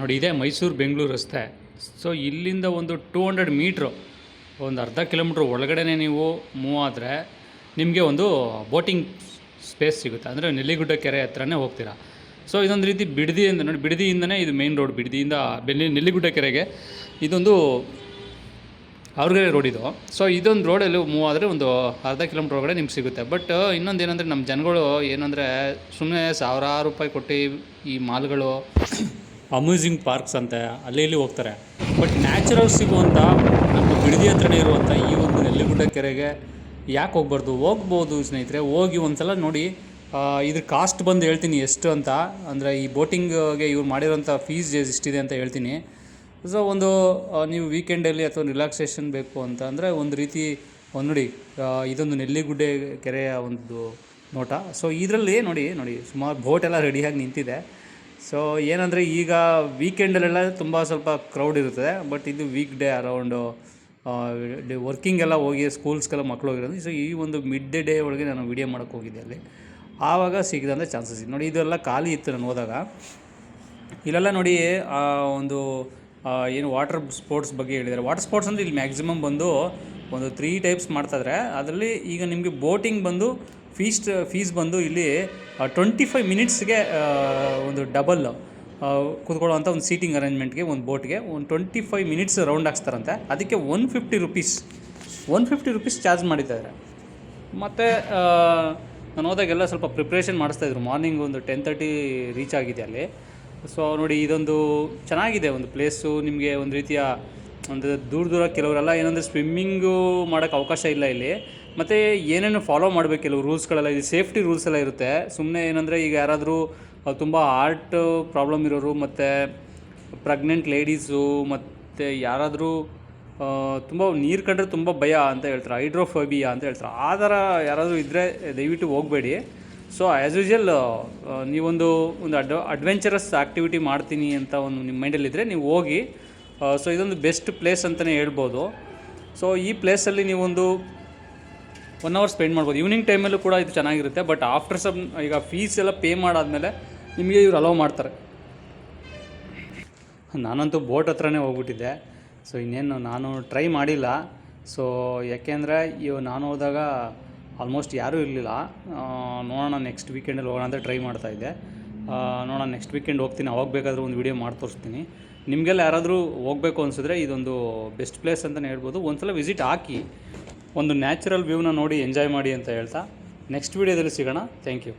ನೋಡಿ, ಇದೇ ಮೈಸೂರು ಬೆಂಗಳೂರು ರಸ್ತೆ. ಸೊ ಇಲ್ಲಿಂದ ಒಂದು ಟೂ ಹಂಡ್ರೆಡ್ ಮೀಟ್ರು ಒಂದು ಅರ್ಧ ಕಿಲೋಮೀಟ್ರ್ ಒಳಗಡೆನೇ ನೀವು ಮೂವ್ ಆದರೆ ನಿಮಗೆ ಒಂದು ಬೋಟಿಂಗ್ ಸ್ಪೇಸ್ ಸಿಗುತ್ತೆ. ಅಂದರೆ ನೆಲ್ಲಿಗುಡ್ಡ ಕೆರೆ ಹತ್ರನೇ ಹೋಗ್ತೀರಾ. ಸೊ ಇದೊಂದು ರೀತಿ ಬಿಡದಿಯಿಂದ ನೋಡಿ, ಬಿಡದಿಯಿಂದನೇ ಇದು ಮೇನ್ ರೋಡ್ ಬಿಡದಿಯಿಂದ ಬೆಲ್ಲಿ, ನೆಲ್ಲಿಗುಡ್ಡ ಕೆರೆಗೆ ಇದೊಂದು ಅವ್ರಿಗೆ ರೋಡ್ ಇದು. ಸೊ ಇದೊಂದು ರೋಡಲ್ಲಿ ಮೂವ್ ಆದರೆ ಒಂದು ಅರ್ಧ ಕಿಲೋಮೀಟ್ರ್ ಒಳಗಡೆ ನಿಮ್ಗೆ ಸಿಗುತ್ತೆ. ಬಟ್ ಇನ್ನೊಂದು ಏನಂದರೆ ನಮ್ಮ ಜನಗಳು ಏನಂದರೆ ಸುಮ್ಮನೆ ಸಾವಿರಾರು ರೂಪಾಯಿ ಕೊಟ್ಟು ಈ ಮಾಲ್ಗಳು ಅಮ್ಯೂಸಿಂಗ್ ಪಾರ್ಕ್ಸ್ ಅಂತೆ ಅಲ್ಲಿ ಇಲ್ಲಿ ಹೋಗ್ತಾರೆ. ಬಟ್ ನ್ಯಾಚುರಲ್ ಸಿಗುವಂಥ ನಮ್ಮ ಬಿಡದಿ ಹತ್ರನೇ ಇರುವಂಥ ಈ ಒಂದು ನೆಲ್ಲಿಗುಡ್ಡ ಕೆರೆಗೆ ಯಾಕೆ ಹೋಗ್ಬಾರ್ದು? ಹೋಗ್ಬೋದು ಸ್ನೇಹಿತರೆ ಹೋಗಿ ಒಂದ್ಸಲ ನೋಡಿ. ಆ, ಇದ್ರ ಕಾಸ್ಟ್ ಬಂದು ಹೇಳ್ತೀನಿ ಎಷ್ಟು ಅಂತ. ಅಂದರೆ ಈ ಬೋಟಿಂಗ್ಗೆ ಇವ್ರು ಮಾಡಿರೋಂಥ ಫೀಸ್ ಎಷ್ಟಿದೆ ಅಂತ ಹೇಳ್ತೀನಿ. ಸೊ ಒಂದು ನೀವು ವೀಕೆಂಡಲ್ಲಿ ಅಥವಾ ರಿಲ್ಯಾಕ್ಸೇಷನ್ ಬೇಕು ಅಂತ ಅಂದರೆ ಒಂದು ರೀತಿ ಒಂದು ನೋಡಿ ಇದೊಂದು ನೆಲ್ಲಿಗುಡ್ಡೆ ಕೆರೆಯ ಒಂದು ನೋಟ. ಸೊ ಇದರಲ್ಲಿ ನೋಡಿ ನೋಡಿ ಸುಮಾರು ಬೋಟ್ ಎಲ್ಲ ರೆಡಿಯಾಗಿ ನಿಂತಿದೆ. ಸೊ ಏನಂದರೆ ಈಗ ವೀಕೆಂಡಲ್ಲೆಲ್ಲ ತುಂಬ ಸ್ವಲ್ಪ ಕ್ರೌಡ್ ಇರುತ್ತದೆ ಬಟ್ ಇದು ವೀಕ್ ಡೇ ಅರೌಂಡು ವರ್ಕಿಂಗ್ ಎಲ್ಲ ಹೋಗಿ ಸ್ಕೂಲ್ಸ್ಗೆಲ್ಲ ಮಕ್ಕಳು ಹೋಗಿರೋದು ಸೊ ಈ ಒಂದು ಮಿಡ್ ಡೇ ಡೇ ಒಳಗೆ ನಾನು ವಿಡಿಯೋ ಮಾಡೋಕ್ಕೆ ಹೋಗಿದ್ದೆ ಅಲ್ಲಿ. ಆವಾಗ ಸಿಗದಂಥ ಚಾನ್ಸಸ್ ಇದೆ ನೋಡಿ, ಇದೆಲ್ಲ ಖಾಲಿ ಇತ್ತು ನಾನು ಹೋದಾಗ. ಇಲ್ಲೆಲ್ಲ ನೋಡಿ ಒಂದು ಏನು ವಾಟರ್ ಸ್ಪೋರ್ಟ್ಸ್ ಬಗ್ಗೆ ಹೇಳಿದ್ದಾರೆ. ವಾಟರ್ ಸ್ಪೋರ್ಟ್ಸ್ ಅಂದರೆ ಇಲ್ಲಿ ಮ್ಯಾಕ್ಸಿಮಮ್ ಬಂದು ಒಂದು ತ್ರೀ ಟೈಪ್ಸ್ ಮಾಡ್ತಾಯಿದ್ರೆ, ಅದರಲ್ಲಿ ಈಗ ನಿಮಗೆ ಬೋಟಿಂಗ್ ಬಂದು ಫೀಸ್ ಫೀಸ್ ಬಂದು ಇಲ್ಲಿ ಟ್ವೆಂಟಿ ಫೈವ್ ಮಿನಿಟ್ಸ್ಗೆ ಒಂದು ಡಬಲ್ ಕೂತ್ಕೊಳ್ಳೋವಂಥ ಒಂದು ಸೀಟಿಂಗ್ ಅರೇಂಜ್ಮೆಂಟ್ಗೆ ಒಂದು ಬೋಟ್ಗೆ ಒಂದು ಟ್ವೆಂಟಿ ಫೈವ್ ಮಿನಿಟ್ಸ್ ರೌಂಡ್ ಹಾಕ್ಸ್ತಾರಂತೆ. ಅದಕ್ಕೆ one fifty rupees one fifty rupees charge ಮಾಡಿದ್ದಾರೆ. ಮತ್ತು ನಾನು ಹೋದಾಗೆಲ್ಲ ಸ್ವಲ್ಪ ಪ್ರಿಪ್ರೇಷನ್ ಮಾಡಿಸ್ತಾಯಿದ್ರು. ಮಾರ್ನಿಂಗ್ ಒಂದು ಟೆನ್ ತರ್ಟಿ ರೀಚ್ ಆಗಿದೆ ಅಲ್ಲಿ. ಸೊ ನೋಡಿ, ಇದೊಂದು ಚೆನ್ನಾಗಿದೆ ಒಂದು ಪ್ಲೇಸು ನಿಮಗೆ ಒಂದು ರೀತಿಯ ಒಂದು ದೂರ ದೂರ ಕೆಲವರೆಲ್ಲ ಏನಂದರೆ ಸ್ವಿಮ್ಮಿಂಗು ಮಾಡೋಕ್ಕೆ ಅವಕಾಶ ಇಲ್ಲ ಇಲ್ಲಿ. ಮತ್ತು ಏನೇನು ಫಾಲೋ ಮಾಡಬೇಕು ಕೆಲವು ರೂಲ್ಸ್ಗಳೆಲ್ಲ ಇದು ಸೇಫ್ಟಿ ರೂಲ್ಸ್ ಎಲ್ಲ ಇರುತ್ತೆ. ಸುಮ್ಮನೆ ಏನಂದರೆ ಈಗ ಯಾರಾದರೂ ತುಂಬ ಹಾರ್ಟ್ ಪ್ರಾಬ್ಲಮ್ ಇರೋರು ಮತ್ತು ಪ್ರೆಗ್ನೆಂಟ್ ಲೇಡೀಸು ಮತ್ತು ಯಾರಾದರೂ ತುಂಬ ನೀರು ಕಂಡ್ರೆ ತುಂಬ ಭಯ ಅಂತ ಹೇಳ್ತಾರೆ ಹೈಡ್ರೋಫೋಬಿಯಾ ಅಂತ ಹೇಳ್ತಾರೆ. ಆ ಥರ ಯಾರಾದರೂ ಇದ್ದರೆ ದಯವಿಟ್ಟು ಹೋಗಬೇಡಿ. ಸೊ ಆ್ಯಸ್ ಯೂಶಲ್ ನೀವೊಂದು, ಒಂದು ಅಡ್ ಅಡ್ವೆಂಚರಸ್ ಆ್ಯಕ್ಟಿವಿಟಿ ಮಾಡ್ತೀನಿ ಅಂತ ಒಂದು ನಿಮ್ಮ ಮೈಂಡಲ್ಲಿದ್ದರೆ ನೀವು ಹೋಗಿ ಸೊ ಇದೊಂದು ಬೆಸ್ಟ್ ಪ್ಲೇಸ್ ಅಂತಲೇ ಹೇಳ್ಬೋದು. ಸೊ ಈ ಪ್ಲೇಸಲ್ಲಿ ನೀವೊಂದು ಒನ್ ಅವರ್ ಸ್ಪೆಂಡ್ ಮಾಡ್ಬೋದು. ಈವ್ನಿಂಗ್ ಟೈಮಲ್ಲೂ ಕೂಡ ಇದು ಚೆನ್ನಾಗಿರುತ್ತೆ ಬಟ್ ಆಫ್ಟರ್ ಸಮ್ ಈಗ ಫೀಸ್ ಎಲ್ಲ ಪೇ ಮಾಡಾದಮೇಲೆ ನಿಮಗೆ ಇವ್ರು ಅಲೋ ಮಾಡ್ತಾರೆ. ನಾನಂತೂ ಬೋಟ್ ಹತ್ರನೇ ಹೋಗ್ಬಿಟ್ಟಿದ್ದೆ. ಸೊ ಇನ್ನೇನು ನಾನು ಟ್ರೈ ಮಾಡಿಲ್ಲ. ಸೊ ಯಾಕೆಂದರೆ ಇವು ನಾನು ಹೋದಾಗ ಆಲ್ಮೋಸ್ಟ್ ಯಾರೂ ಇರಲಿಲ್ಲ. ನೋಡೋಣ ನೆಕ್ಸ್ಟ್ ವೀಕೆಂಡಲ್ಲಿ ಹೋಗೋಣ ಅಂತ ಟ್ರೈ ಮಾಡ್ತಾಯಿದ್ದೆ ನೋಡೋಣ ನೆಕ್ಸ್ಟ್ ವೀಕೆಂಡ್ ಹೋಗ್ತೀನಿ, ಅವಾಗ ಬೇಕಾದರೂ ಒಂದು ವೀಡಿಯೋ ಮಾಡಿ ತೋರಿಸ್ತೀನಿ ನಿಮಗೆಲ್ಲ ಯಾರಾದರೂ ಹೋಗಬೇಕು ಅನಿಸಿದ್ರೆ ಇದೊಂದು ಬೆಸ್ಟ್ ಪ್ಲೇಸ್ ಅಂತಲೇ ಹೇಳ್ಬೋದು. ಒಂದು ಸಲ ವಿಸಿಟ್ ಹಾಕಿ, ಒಂದು ನ್ಯಾಚುರಲ್ ವ್ಯೂನ ನೋಡಿ ಎಂಜಾಯ್ ಮಾಡಿ ಅಂತ ಹೇಳ್ತಾ ನೆಕ್ಸ್ಟ್ ವೀಡಿಯೋದಲ್ಲಿ ಸಿಗೋಣ. Thank you